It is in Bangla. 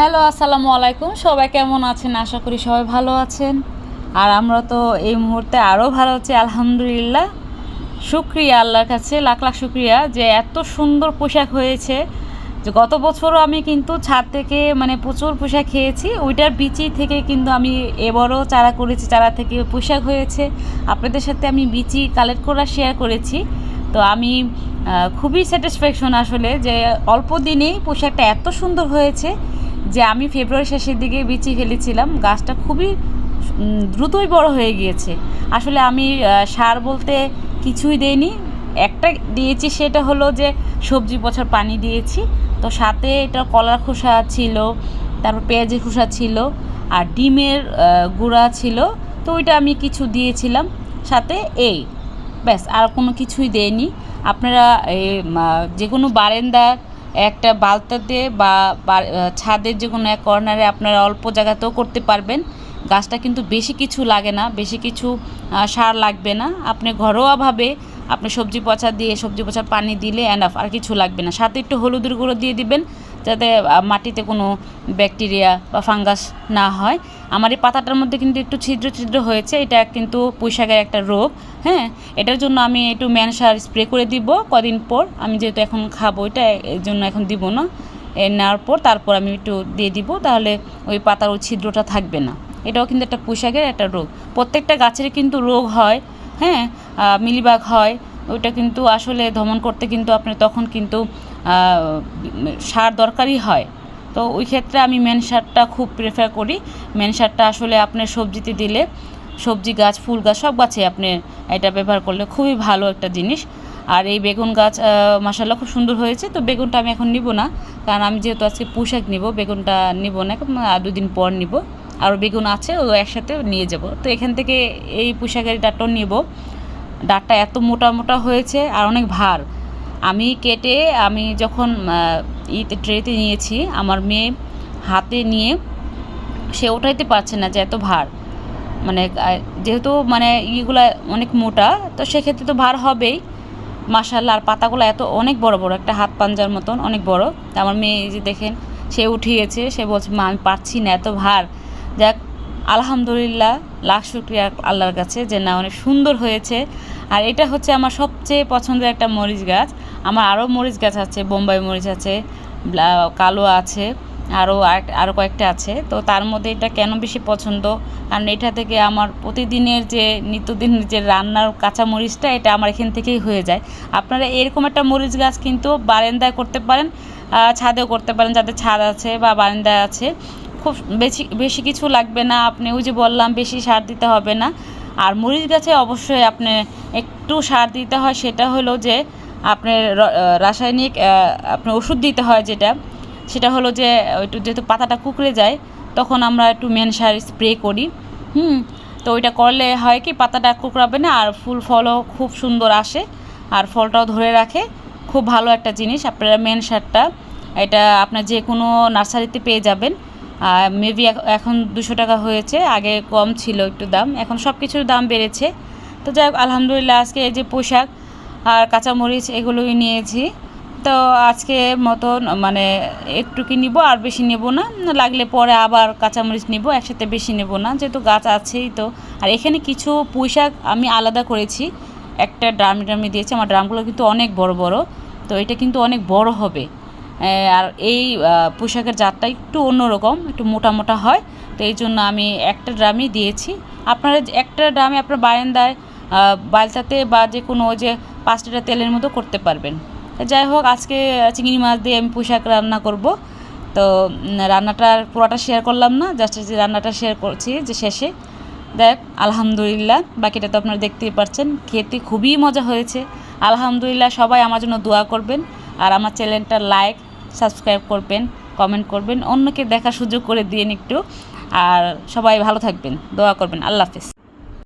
হ্যালো, আসসালামু আলাইকুম। সবাই কেমন আছেন? আশা করি সবাই ভালো আছেন। আর আমরা তো এই মুহূর্তে আরও ভালো আছি, আলহামদুলিল্লাহ। শুক্রিয়া আল্লাহর কাছে, লাখ লাখ শুক্রিয়া যে এত সুন্দর পোশাক হয়েছে। যে গত বছরও আমি কিন্তু ছাদ থেকে মানে প্রচুর পোশাক খেয়েছি। ওইটার বিচি থেকে কিন্তু আমি এবারও চারা করেছি, চারা থেকে পোশাক হয়েছে। আপনাদের সাথে আমি বিচি কালেক্ট করা শেয়ার করেছি। তো আমি খুবই স্যাটিসফ্যাকশন আসলে যে অল্প দিনেই পোশাকটা এত সুন্দর হয়েছে। যে আমি ফেব্রুয়ারি শেষের দিকে বিচি ফেলেছিলাম, গাছটা খুবই দ্রুতই বড় হয়ে গিয়েছে। আসলে আমি সার বলতে কিছুই দেইনি। একটা দিয়েছি, সেটা হলো যে সবজি পচার পানি দিয়েছি। তো সাথে এটা কলার খোসা ছিল, তারপর পেঁয়াজের খোসা ছিল, আর ডিমের গুঁড়া ছিল। তো ওইটা আমি কিছু দিয়েছিলাম। সাথে এই, ব্যাস, আর কোনো কিছুই দেয়নি আপনারা যে কোনো বারেন্দার একটা বালতাতে বা ছাদের যে কোনো এক কর্নারে আপনারা অল্প জায়গাতেও করতে পারবেন। গাছটা কিন্তু বেশি কিছু লাগে না, বেশি কিছু সার লাগবে না। আপনি ঘরোয়াভাবে আপনি সবজি পচা দিয়ে, সবজি পচা পানি দিলে অ্যানাফ আর কিছু লাগবে না। সাথে একটু হলুদের গুঁড়ো দিয়ে দিবেন। যাতে মাটিতে কোনো ব্যাকটেরিয়া বা ফাঙ্গাস না হয়। আমার এই পাতাটার মধ্যে কিন্তু একটু ছিদ্র ছিদ্র হয়েছে, এটা কিন্তু পুঁইশাকের একটা রোগ হ্যাঁ? এটার জন্য আমি একটু ম্যানসার স্প্রে করে দিব, কদিন পর। আমি যেহেতু এখন খাব, এটা এর জন্য এখন দিব না। নেওয়ার পর তারপর আমি একটু দিয়ে দিব, তাহলে ওই পাতার ওই ছিদ্রটা থাকবে না। এটাও কিন্তু একটা পুঁইশাকের একটা রোগ। প্রত্যেকটা গাছের কিন্তু রোগ হয় হ্যাঁ? মিলিবাগ হয়, ওইটা কিন্তু আসলে দমন করতে কিন্তু আপনার তখন কিন্তু সার দরকারই হয়। তো ওই ক্ষেত্রে আমি মেন সারটা খুব প্রেফার করি। মেন সারটা আসলে আপনার সবজিতে দিলে সবজি গাছ, ফুল গাছ, সব গাছে আপনি এটা ব্যবহার করলে খুবই ভালো একটা জিনিস। আর এই বেগুন গাছ মাসাল্লাহ খুব সুন্দর হয়েছে। তো বেগুনটা আমি এখন নিব না। কারণ আমি যেহেতু আজকে পোশাক নিব, বেগুনটা নিব না আর দুদিন পর নিব। আর বেগুন আছে, ও একসাথে নিয়ে যাব। তো এখান থেকে এই পোশাকের ডাঁটও নিব। ডাঁটটা এত মোটা মোটা হয়েছে, আর অনেক ভার। আমি কেটে আমি যখন ইতে ট্রেতে নিয়েছি, আমার মেয়ে হাতে নিয়ে সে ওঠাইতে পারছে না যে এত ভার। মানে যেহেতু মানে ইগুলা অনেক মোটা, তো সেক্ষেত্রে তো ভার হবেই। মাসাল্লাহ আর পাতাগুলো এত অনেক বড় বড়, একটা হাত পাঞ্জার মতন অনেক বড়। তা আমার মেয়ে যে দেখেন, সে উঠিয়েছে, সে বলছে, মা, আমি পারছি না এত ভার। যাক, আলহামদুলিল্লাহ, লাখ শুক্রিয়া আল্লাহর কাছে যে না, অনেক সুন্দর হয়েছে। আর এটা হচ্ছে আমার সবচেয়ে পছন্দের একটা মরিচ গাছ। আমার আরও মরিচ গাছ আছে, বোম্বাই মরিচ আছে কালো আছে, আরও আরও কয়েকটা আছে। তো তার মধ্যে এটা কেন বেশি পছন্দ? কারণ এটা থেকে আমার প্রতিদিনের যে নিত্যদিনের যে রান্নার কাঁচা মরিচটা এটা আমার এখান থেকেই হয়ে যায়। আপনারা এরকম একটা মরিচ গাছ কিন্তু বারান্দায় করতে পারেন ছাদেও করতে পারেন। যাদের ছাদ আছে বা বারান্দায় আছে, খুব বেশি বেশি কিছু লাগবে না। আপনি ওই যে বললাম, বেশি সার দিতে হবে না। আর মরিচ গাছে অবশ্যই আপনি একটু সার দিতে হয়, সেটা হলো যে আপনার রাসায়নিক আপনার ওষুধ দিতে হয় যেটা, সেটা হলো যে একটু যেহেতু পাতাটা কুকড়ে যায়, তখন আমরা একটু মেন সার স্প্রে করি। হুম, তো ওইটা করলে হয় কি পাতাটা কুকড়াবে না, আর ফুল ফলও খুব সুন্দর আসে, আর ফলটাও ধরে রাখে। খুব ভালো একটা জিনিস, আপনারা মেন সারটা, এটা আপনার যে কোনো নার্সারিতে পেয়ে যাবেন। মেবি এখন দুশো টাকা হয়েছে, আগে কম ছিল একটু দাম, এখন সব কিছুর দাম বেড়েছে। তো যাই হোক, আলহামদুলিল্লাহ, আজকে এই যে পোশাক আর কাঁচামরিচ এগুলোই নিয়েছি। তো আজকে মতন মানে একটু কি নিব, আর বেশি নেব না। লাগলে পরে আবার কাঁচামরিচ নিব, একসাথে বেশি নেব না, যেহেতু গাছ আছেই তো। আর এখানে কিছু পোশাক আমি আলাদা করেছি। একটা ড্রাম ড্রামে দিয়েছি, আমার ড্রামগুলো কিন্তু অনেক বড় বড়। তো এটা কিন্তু অনেক বড় হবে। আর এই পোশাকের জাতটা একটু অন্যরকম, একটু মোটা মোটা হয়, তো এই জন্য আমি একটা ড্রামই দিয়েছি। আপনারা একটা ড্রামে আপনার বারান্দায় বালতাতে বা যে কোনো যে পাঁচ লিটার তেলের মতো করতে পারবেন। যাই হোক, আজকে চিংড়ি মাছ দিয়ে আমি পোশাক রান্না করব। তো রান্নাটার পুরোটা শেয়ার করলাম না জাস্ট যে রান্নাটা শেয়ার করছি যে শেষে। দেখ, আলহামদুলিল্লাহ, বাকিটা তো আপনারা দেখতেই পাচ্ছেন খেতে খুবই মজা হয়েছে। আলহামদুলিল্লাহ, সবাই আমার জন্য দোয়া করবেন। আর আমার চ্যানেলটা লাইক সাবস্ক্রাইব করবেন কমেন্ট করবেন, অন্যকে দেখার সুযোগ করে দিন একটু। আর সবাই ভালো থাকবেন, দোয়া করবেন, আল্লাহ হাফিজ।